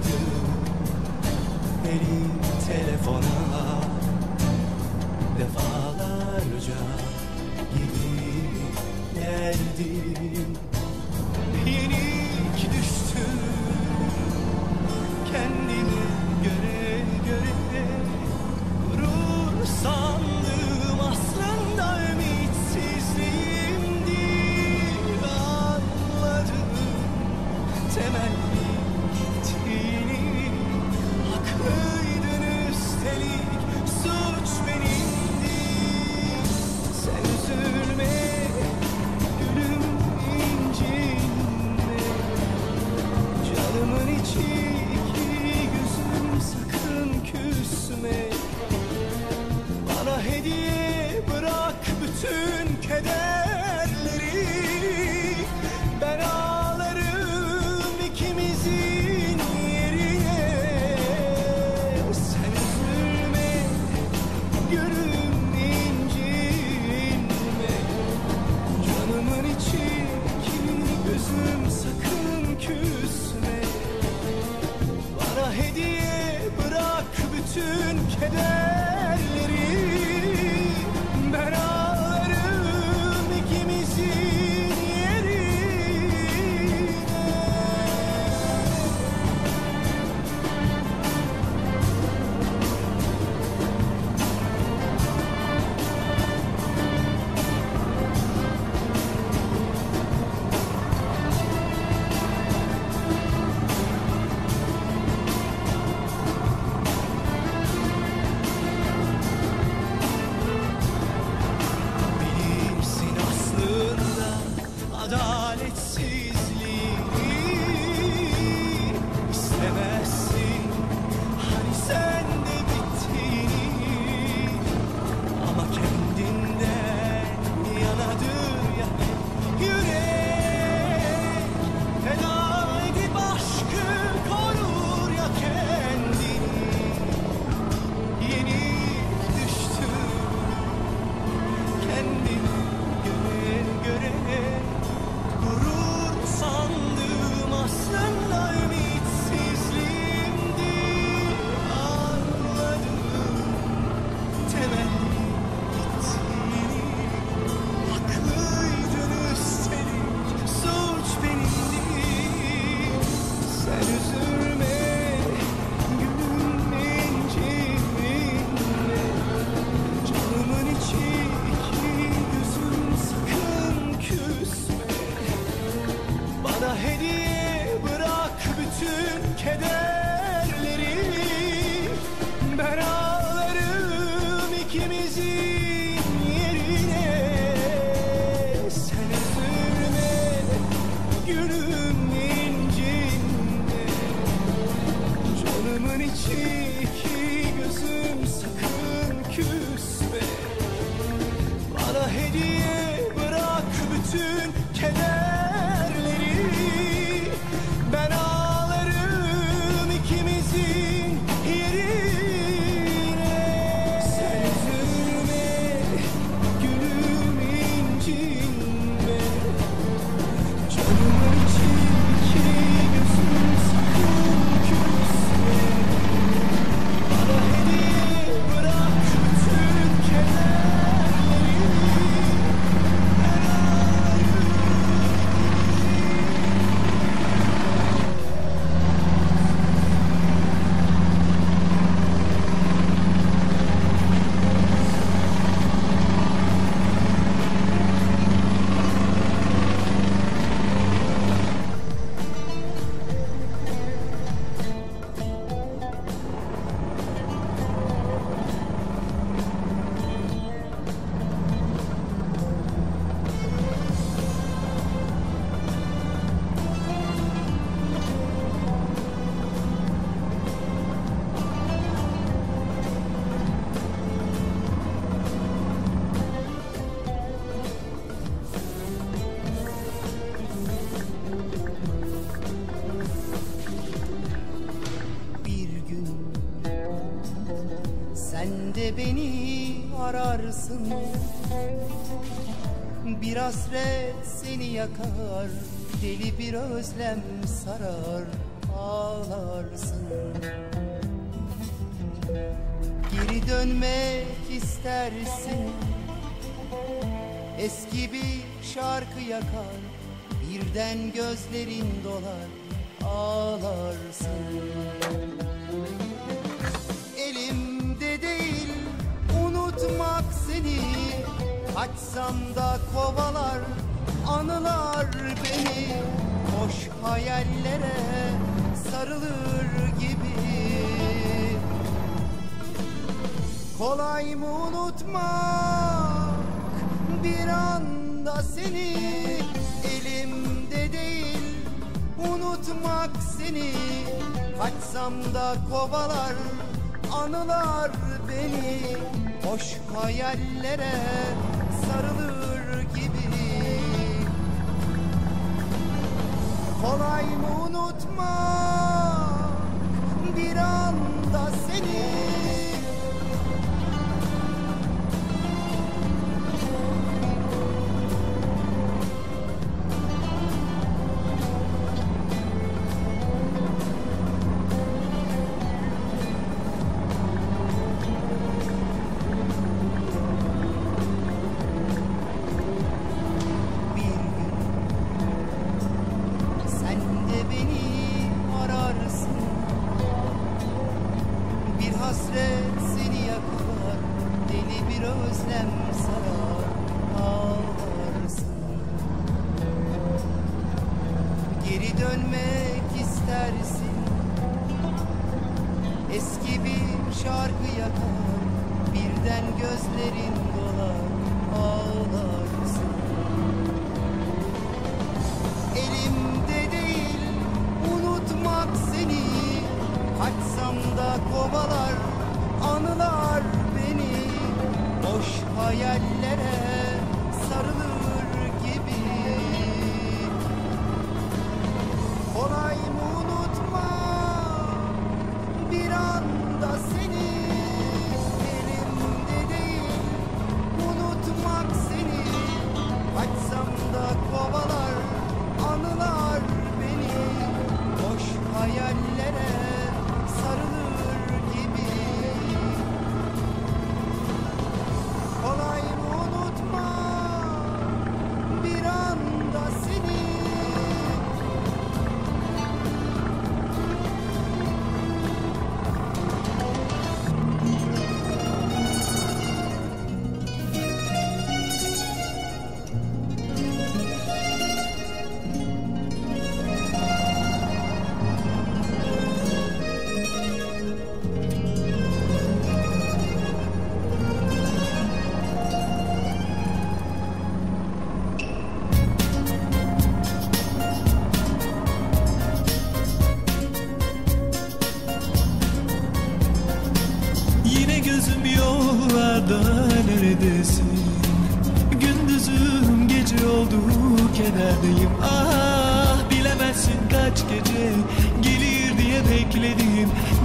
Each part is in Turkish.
Uzadı elim telefona Defalarca gidip geldim yakarsın Bir hasret seni yakar Deli bir özlem sarar Ağlarsın. Geri dönmek istersin. Eski bir şarkı yakar Birden gözlerin dolar Ağlarsın. Kaçsam da kovalar anılar beni. Hoş hayallere sarılır gibi. Kolay mı unutmak bir anda seni? Elimde değil unutmak seni. Kaçsam da kovalar anılar beni. Hoş hayallere sarılır gibi. Kolay mı unutmak istersin eski bir şarkı yakar birden gözlerin dolar ağlarsın. Elimde değil unutmak seni. Kaçsam da kovalar anılar beni. Boş hayallere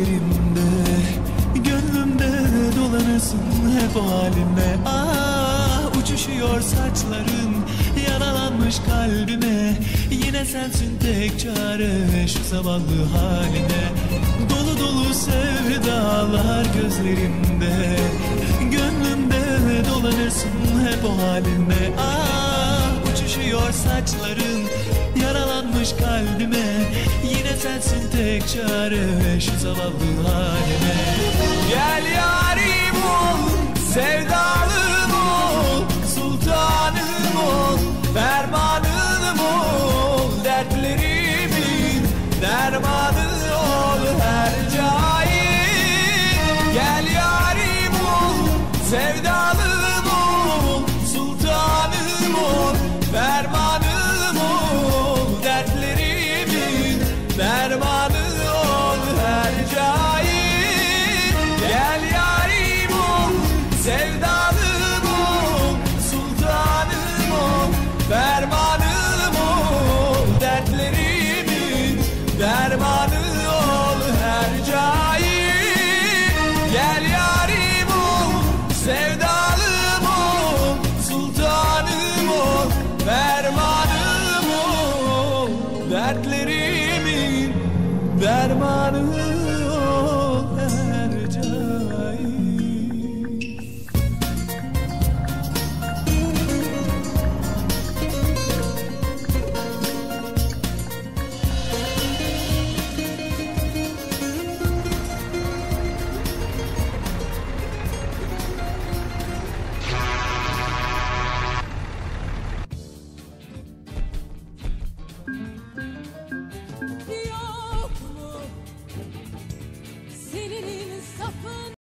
gözlerimde Gönlümde dolanırsın hep o halinle Ah uçuşuyor saçların Yaralanmış kalbime. Yine sensin tek çare Şu zavallı haline Dolu dolu sevdalar gözlerimde Gönlümde dolanırsın hep o halinle Ah uçuşuyor saçların Yaralanmış kalbime sensin tek çare Şu zavallı halime. Gel yarim ol Sevdalım